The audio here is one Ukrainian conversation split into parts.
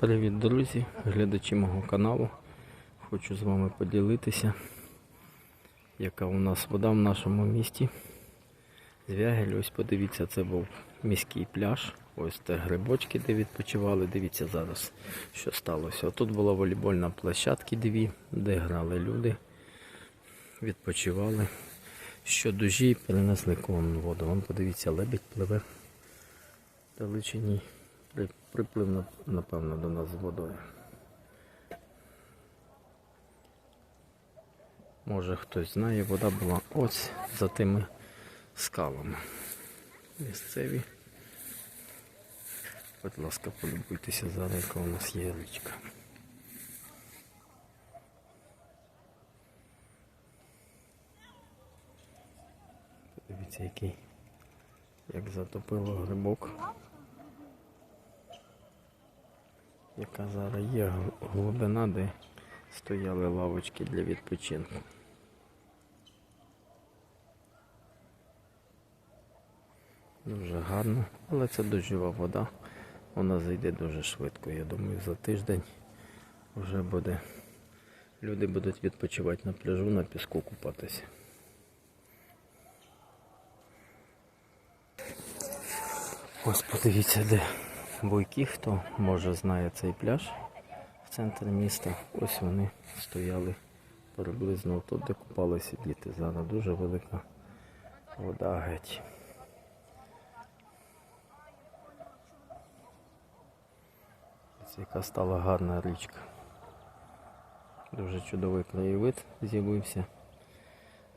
Привіт, друзі, глядачі мого каналу. Хочу з вами поділитися, яка у нас вода в нашому місті. Звягель, ось подивіться, це був міський пляж. Ось те грибочки, де відпочивали. Дивіться зараз, що сталося. Тут була волейбольна площадка дві, де грали люди, відпочивали. Що дужі перенесли колонну воду. Вон подивіться, лебідь пливе далечині. При- Приплив, напевно, до нас з водою. Може хтось знає, вода була ось за тими скалами. Місцеві. Будь ласка, полюбуйтеся зараз, яка у нас є річка. Подивіться, який, як затопило грибок. Яка зараз є глибина, де стояли лавочки для відпочинку. Дуже гарно, але це дощова вода. Вона зайде дуже швидко. Я думаю, за тиждень вже буде. Люди будуть відпочивати на пляжу, на піску купатися. Ось подивіться, де буйки, хто може знає цей пляж в центрі міста. Ось вони стояли приблизно тут, де купалися діти. Зараз дуже велика вода геть. Яка стала гарна річка. Дуже чудовий краєвид з'явився.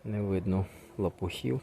Не видно лапухів.